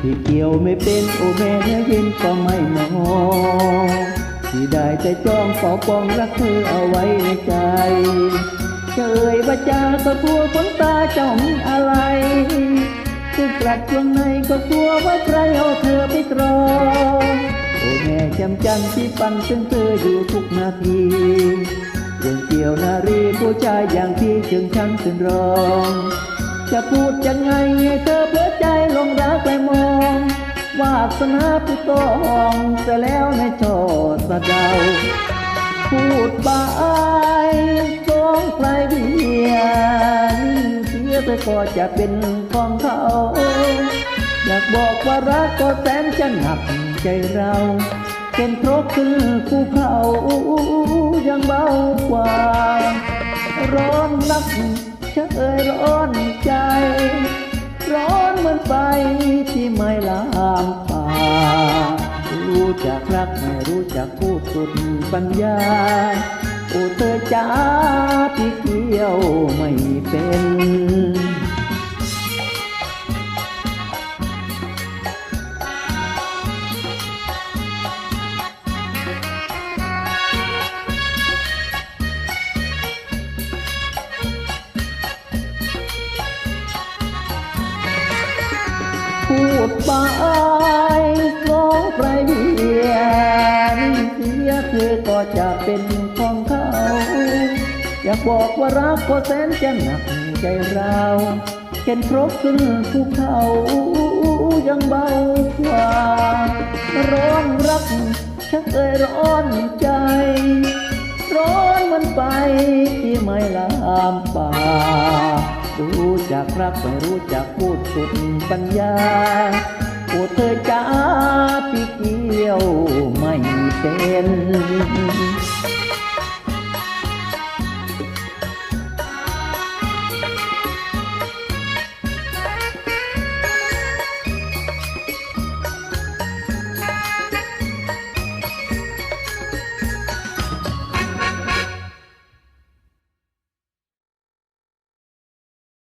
ที่เกี่ยวไม่เป็นโอแม่เนื้อเย็นก็ไม่มองที่ได้แต่จ้องเฝ้าปองรักเธอเอาไว้ในใจเฉยว่าจาก็กลัวฝนตาเจ้ามีอะไรทุกกลัดช่วงในก็กลัวว่าใครเอาเธอไปตรองโอ้แม่จำจันที่ปันถึงเธออยู่ทุกนาทีเรื่องเกี่ยวนารีผู้ชายอย่างที่จึงฉันเป็นรอง จะพูดยังไงเธอเพื่อใจลงรักไปมอง วาสนาผู้ต้องแต่แล้วในโชดสะเดา พูดไปสองใครเดียนิ่งเสียไปก็จะเป็นของเขา อยากบอกว่ารักก็แสนจะหนักใจเราเป็นเพราะขึ้นภูเขายังเบากว่า ร้อนนักเชยร้อน จักรักไม่รู้จักพูดสุดปัญญา โอ้เธอจ้าที่เกี่ยวไม่เป็นพูดไป จะเป็นของเขา อยากบอกว่ารักก็แสนจะหนักใจเราเห็นครบขึ้นภูเขายังเบากว่าร้อนรักชักเอ่ยร้อนใจ ร้อนมันไปที่ไม่ลามป่า รู้จักรักไม่รู้จักพูดสุดปัญญาโอ้เธอจ้าพี่เกี่ยวไม่เป็น